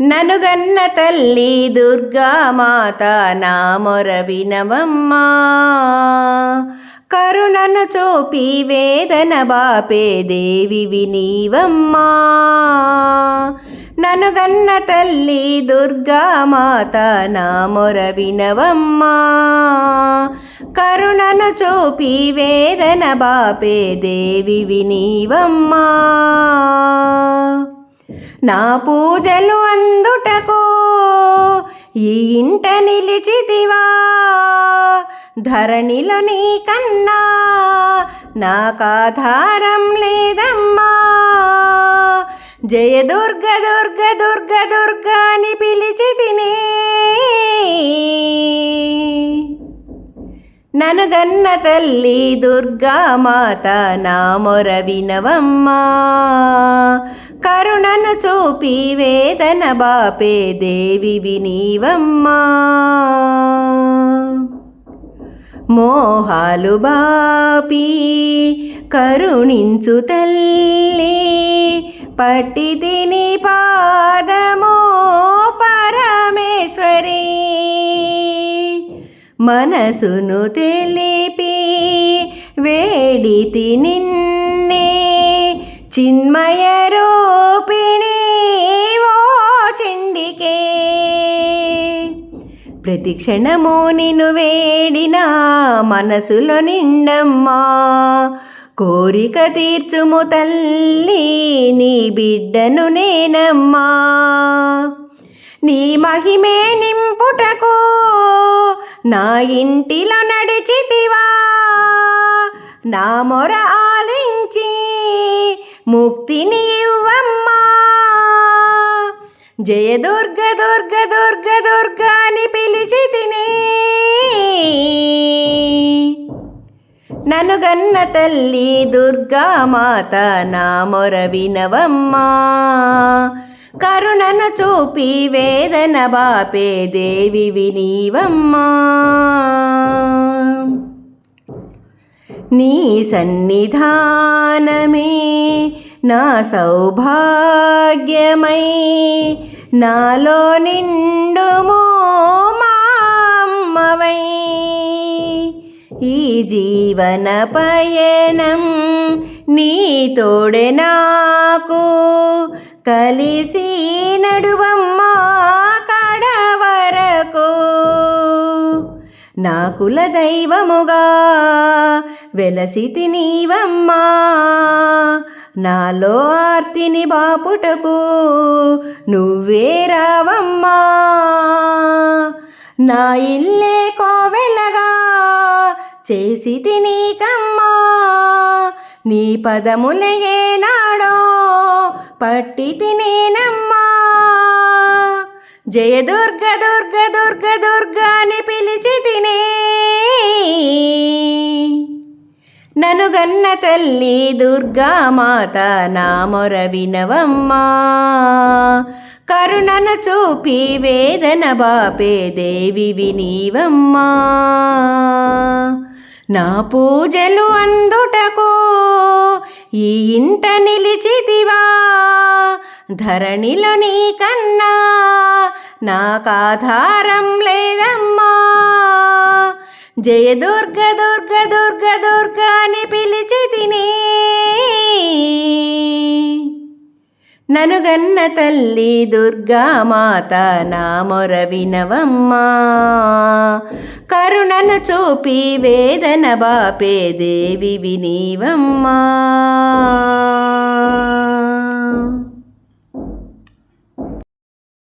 ననుగన్న తల్లి దుర్గామాత నా మొర వినవమ్మా. కరుణను చూపి వేదన బాపే దేవి వినీవమ్మా. ననుగన్న తల్లి దుర్గామాత నా మొర వినవమ్మా. కరుణను చూపి వేదన బాపే దేవి వినీవమ్మా. నా పూజలు అందుటకు ఈ ఇంట నిలిచితివా. ధరణిలో నీ కన్నా నాకాధారం లేదమ్మా. జయ దుర్గ దుర్గ దుర్గ దుర్గ అని పిలిచి తినే ననుగన్న తల్లి దుర్గామాత నా మొర వినవమ్మా. కరుణను చూపి వేదన బాపే దేవి వినీవమ్మా. మోహాలు బాపి కరుణించు తల్లి పట్టి తిని మనసును తెలిపి వేడితి నిన్నే. చిన్మయ రూపిణి ఓ చిండికే ప్రతి క్షణము నిన్ను వేడినా మనసులో నిండమ్మా. కోరిక తీర్చుము తల్లి నీ బిడ్డను నేనమ్మా. నీ మహిమే నింపుటకో నా ఇంటిలో నడిచితివా నా మొర ఆలించి ముక్తిని ఇవ్వమ్మా జయ దుర్గ దుర్గ దుర్గ దుర్గ అని పిలిచి నన్ను గన్న తల్లి దుర్గామాత నా మొర వినవమ్మా. కరుణను చూపి వేదన బాపే దేవి వినీవమ్మా. నీ సన్నిధానమే నా సౌభాగ్యమై నాలో నిండుమో మామ్మవై ఈ జీవన పయనం నీ తోడే నాకు కలిసి నడువమ్మా కడ వరకు నా కుల దైవముగా వెలసితి నీవమ్మా. నాలో ఆర్తిని బాపుటకు నువ్వే రావమ్మా. నా ఇల్లే కోవెలగా చేసి తినీకమ్మా నీ పదముల నాడో పట్టి తినేనమ్మా జయ దుర్గ దుర్గ దుర్గ అని పిలిచి తినే నను గన్న తల్లి దుర్గామాత నా మొర వినవమ్మా. కరుణను చూపి వేదన బాపే దేవి వినీవమ్మా. నా పూజలు అందుటకు ఈ ఇంట నిలిచిదివా ధరణిలో నీ కన్నా నాకాధారం లేదమ్మా. జయ దుర్గ దుర్గ దుర్గ ననుగన్న తల్లి దుర్గామాత నా మొర వినవమ్మా. కరుణను చూపి వేదన బాపే దేవి వినీవమ్మా